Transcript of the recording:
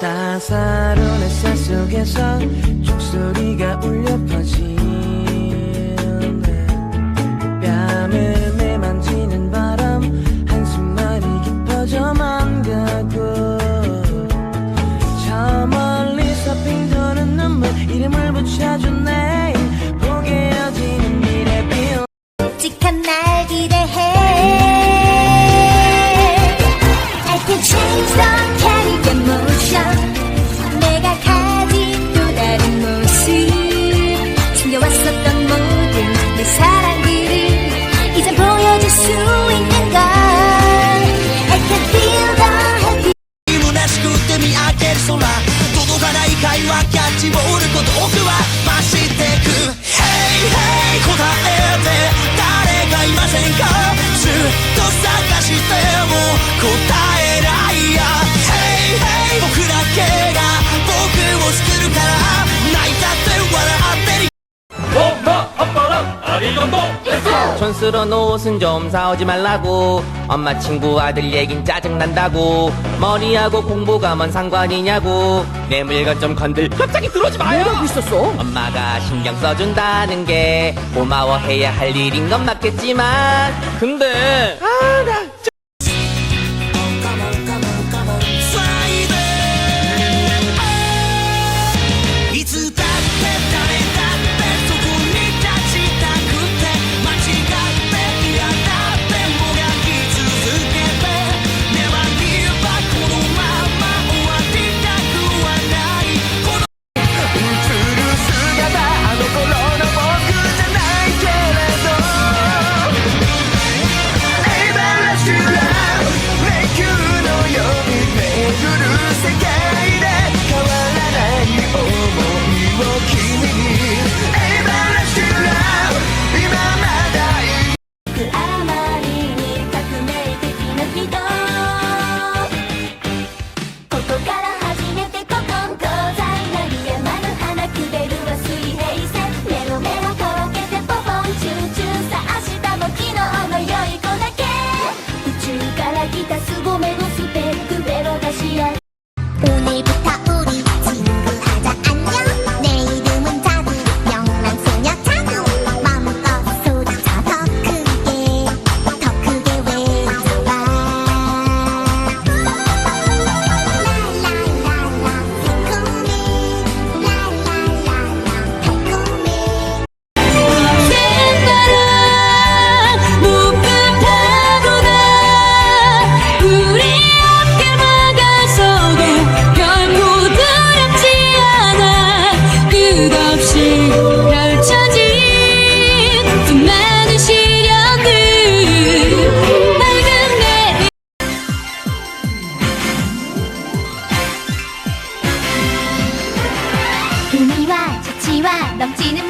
따사로운 햇살 속에서 죽소리가 울려 퍼지네 뺨을 매만지는 바람 한숨만이 깊어져만 가고 저 멀리서 빙 도는 눈물 이름을 붙여준 내일 보게 여지는 미래 비오 묵직한 날 기대해 촌스러운 옷은 좀 사오지 말라고 엄마 친구 아들 얘긴 짜증난다고. 머리하고 공부가 뭔 상관이냐고. 내 물건 좀 건들 갑자기 들어오지 마요. 뭐라고 있었어? 엄마가 신경 써준다는 게 고마워해야 할 일인 건 맞겠지만 근데 아나 넘치는